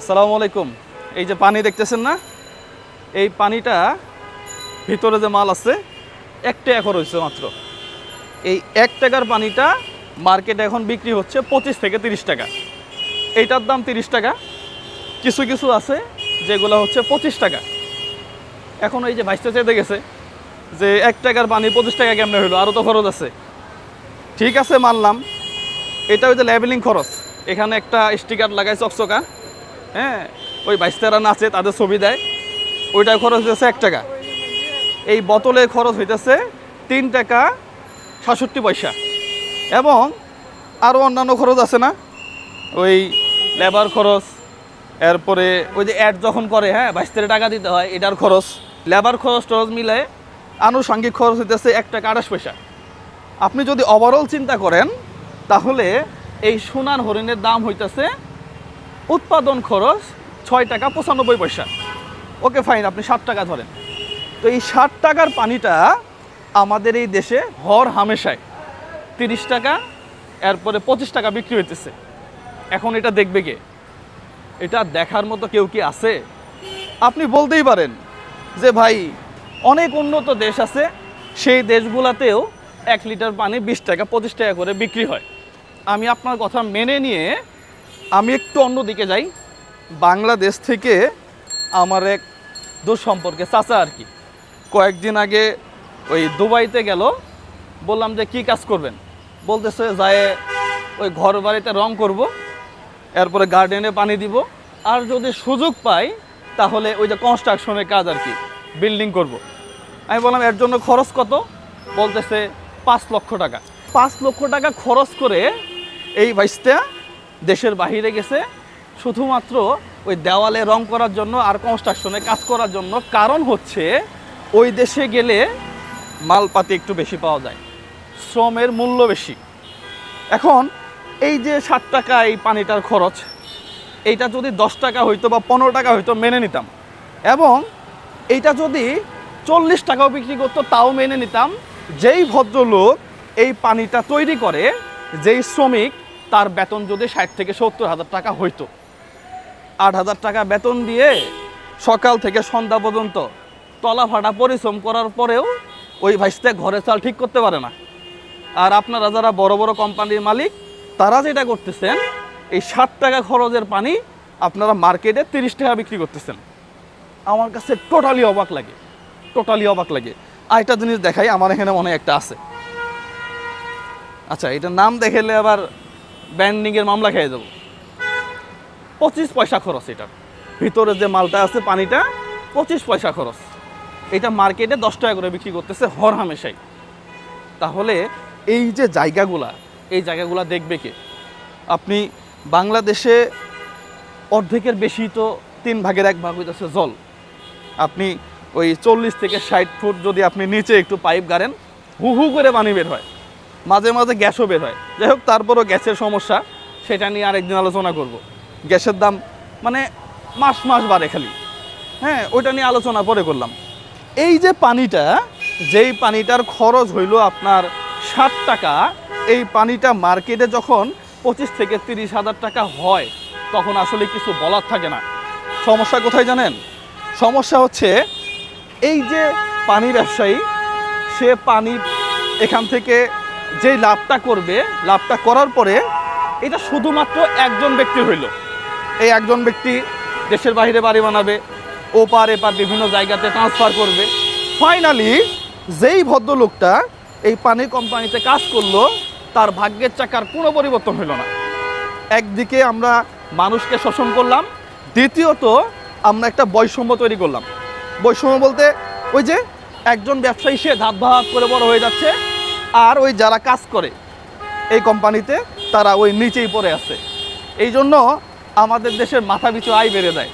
আসসালামু আলাইকুম। এই যে পানি দেখতেছেন না? এই পানিটা ভিতরে যে মাল আছে এক টাকা খরচ মাত্র। এই এক টাকার পানিটা মার্কেটে এখন বিক্রি হচ্ছে পঁচিশ থেকে তিরিশ টাকা। এইটার দাম তিরিশ টাকা। কিছু কিছু আছে যেগুলো হচ্ছে পঁচিশ টাকা। এখন এই যে ভাইসটা চেতে গেছে যে এক টাকার পানি পঁচিশ টাকা কেমনে হইল? আরও তো খরচ আছে। ঠিক আছে, মানলাম। এটা ওই যে লেবেলিং খরচ। এখানে একটা স্টিকার লাগাই চকচকা। হ্যাঁ ওই বাইশতারা নাচে তাদের ছবি দেয়। ওইটার খরচ হইতেছে এক টাকা। এই বোতলের খরচ হইতেছে তিন টাকা সাতষট্টি পয়সা। এবং আরও অন্যান্য খরচ আছে না? ওই লেবার খরচ, এরপরে ওই যে অ্যাড যখন করে হ্যাঁ বাইশ টাকা দিতে হয়, এটার খরচ। লেবার খরচ টরচ মিলে আনুষঙ্গিক খরচ হইতেছে এক টাকা আঠাশ পয়সা। আপনি যদি ওভারঅল চিন্তা করেন, তাহলে এই সোনার হরিণের দাম হইতেছে উৎপাদন খরচ ছয় টাকা পঁচানব্বই পয়সা। ওকে ফাইন আপনি ষাট টাকা ধরেন। তো এই ষাট টাকার পানিটা আমাদের এই দেশে হর হামেশায় তিরিশ টাকা, এরপরে পঁচিশ টাকা বিক্রি হইতেছে। এখন এটা দেখবে কে? এটা দেখার মতো কেউ কি আছে? আপনি বলতেই পারেন যে, ভাই, অনেক উন্নত দেশ আছে, সেই দেশগুলাতেও এক লিটার পানি বিশ টাকা, পঁচিশ টাকা করে বিক্রি হয়। আমি আপনার কথা মেনে নিয়ে আমি একটু অন্য দিকে যাই। বাংলাদেশ থেকে আমার এক সম্পর্কে চাচা আর কি। কয়েকদিন আগে ওই দুবাইতে গেল, বললাম যে কি কাজ করবেন? বলতেছে, যায় ওই ঘর বাড়িতে রং করব, এরপরে গার্ডেনে পানি দিব, আর যদি সুযোগ পাই, তাহলে ওই যে কনস্ট্রাকশনের কাজ আর কি বিল্ডিং করব। আমি বললাম, এর জন্য খরচ কত? বলতেছে, পাঁচ লক্ষ টাকা। পাঁচ লক্ষ টাকা খরচ করে এই বাইসটা দেশের বাহিরে গেছে, শুধুমাত্র ওই দেওয়ালে রং করার জন্য আর কনস্ট্রাকশনে কাজ করার জন্য কারণ হচ্ছে, ওই দেশে গেলে মালপাতি একটু বেশি পাওয়া যায়, শ্রমের মূল্য বেশি। এখন এই যে ষাট টাকা এই পানিটার খরচ, এইটা যদি দশ টাকা হইতো বা পনেরো টাকা হইতো মেনে নিতাম। এবং এইটা যদি চল্লিশ টাকাও বিক্রি করতো, তাও মেনে নিতাম। যেই ভদ্রলোক এই পানিটা তৈরি করে, যেই শ্রমিক তার বেতন যদি ষাট থেকে সত্তর হাজার টাকা হইতো। আট হাজার টাকা বেতন দিয়ে সকাল থেকে সন্ধ্যা পর্যন্ত তলা ফাটা পরিশ্রম করার পরেও ওই ভাইসটা ঘরে চাল ঠিক করতে পারে না। আর আপনারা যারা বড় বড় কোম্পানির মালিক, তারা যেটা করতেছেন, এই ষাট টাকা খরচের পানি আপনারা মার্কেটে তিরিশ টাকা বিক্রি করতেছেন। আমার কাছে টোটালি অবাক লাগে, টোটালি অবাক লাগে। আর একটা জিনিস দেখাই, আমার এখানে মনে একটা আছে। আচ্ছা এটার নাম দেখালে আবার ব্যান্ডিংয়ের মামলা খেয়ে দেবো। পঁচিশ পয়সা খরচ এটার ভিতরে যে মালটা আছে পানিটা, পঁচিশ পয়সা খরচ। এটা মার্কেটে দশ টাকা করে বিক্রি করতেছে হর হামেশাই। তাহলে এই যে জায়গাগুলা, এই জায়গাগুলা দেখবে কে? আপনি বাংলাদেশে অর্ধেকের বেশি তো তিন ভাগের এক ভাগ হইতেছে জল। আপনি ওই চল্লিশ থেকে ষাট ফুট যদি আপনি নিচে একটু পাইপ গাড়েন, হু হু করে পানি বের হয়। মাঝে মাঝে গ্যাসও বের হয়। যাই হোক, তারপরও গ্যাসের সমস্যা, সেটা নিয়ে আরেকদিন আলোচনা করব। গ্যাসের দাম মানে মাস মাস বাড়ে খালি। হ্যাঁ ওইটা নিয়ে আলোচনা পরে করলাম। এই যে পানিটা, যেই পানিটার খরচ হইল আপনার ষাট টাকা, এই পানিটা মার্কেটে যখন পঁচিশ থেকে তিরিশ হাজার টাকা হয়, তখন আসলে কিছু বলার থাকে না। সমস্যা কোথায় জানেন? সমস্যা হচ্ছে, এই যে পানি ব্যবসায়ী, সে পানি এখান থেকে যেই লাভটা করবে, লাভটা করার পরে এটা শুধুমাত্র একজন ব্যক্তি হইল। এই একজন ব্যক্তি দেশের বাইরে বাড়ি বানাবে, ওপার এপার বিভিন্ন জায়গাতে ট্রান্সফার করবে। ফাইনালি যেই ভদ্রলোকটা এই পানি কোম্পানিতে কাজ করল, তার ভাগ্যের চাকার কোনো পরিবর্তন হইল না। একদিকে আমরা মানুষকে শোষণ করলাম, দ্বিতীয়ত আমরা একটা বৈষম্য তৈরি করলাম। বৈষম্য বলতে ওই যে একজন ব্যবসায়ী, সে ধাপ ধাপ করে বড় হয়ে যাচ্ছে আর ওই যারা কাজ করে এই কোম্পানিতে, তারা ওই নিচেই পড়ে আছে। এই জন্য আমাদের দেশের মাথা পিছু আয় বেড়ে যায়।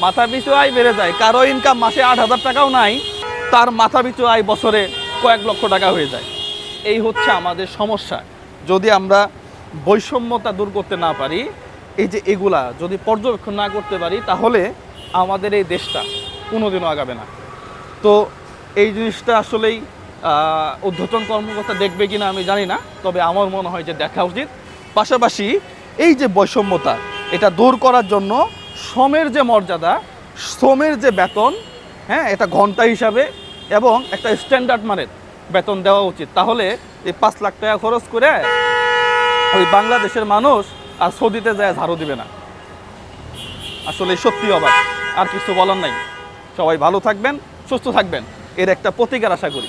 মাথা পিছু আয় বেড়ে যায়, কারও ইনকাম মাসে আট হাজার টাকাও নাই, তার মাথা পিছু আয় বছরে কয়েক লক্ষ টাকা হয়ে যায়। এই হচ্ছে আমাদের সমস্যা। যদি আমরা বৈষম্যতা দূর করতে না পারি, এই যে এগুলা যদি পর্যবেক্ষণ না করতে পারি, তাহলে আমাদের এই দেশটা কোনোদিনও আগাবে না। তো এই জিনিসটা আসলেই ঊর্ধ্বতন কর্মকর্তা দেখবে কিনা আমি জানি না, তবে আমার মনে হয় যে দেখা উচিত। পাশাপাশি এই যে বৈষম্যতা, এটা দূর করার জন্য শ্রমের যে মর্যাদা, শ্রমের যে বেতন হ্যাঁ এটা ঘণ্টা হিসাবে এবং একটা স্ট্যান্ডার্ড মানের বেতন দেওয়া উচিত। তাহলে এই পাঁচ লাখ টাকা খরচ করে ওই বাংলাদেশের মানুষ আর সৌদিতে যায়, ঝাড়ু দিবে না। আসলে সত্যি অবাক, আর কিছু বলার নাই। সবাই ভালো থাকবেন, সুস্থ থাকবেন, এর একটা প্রতিকার আশা করি।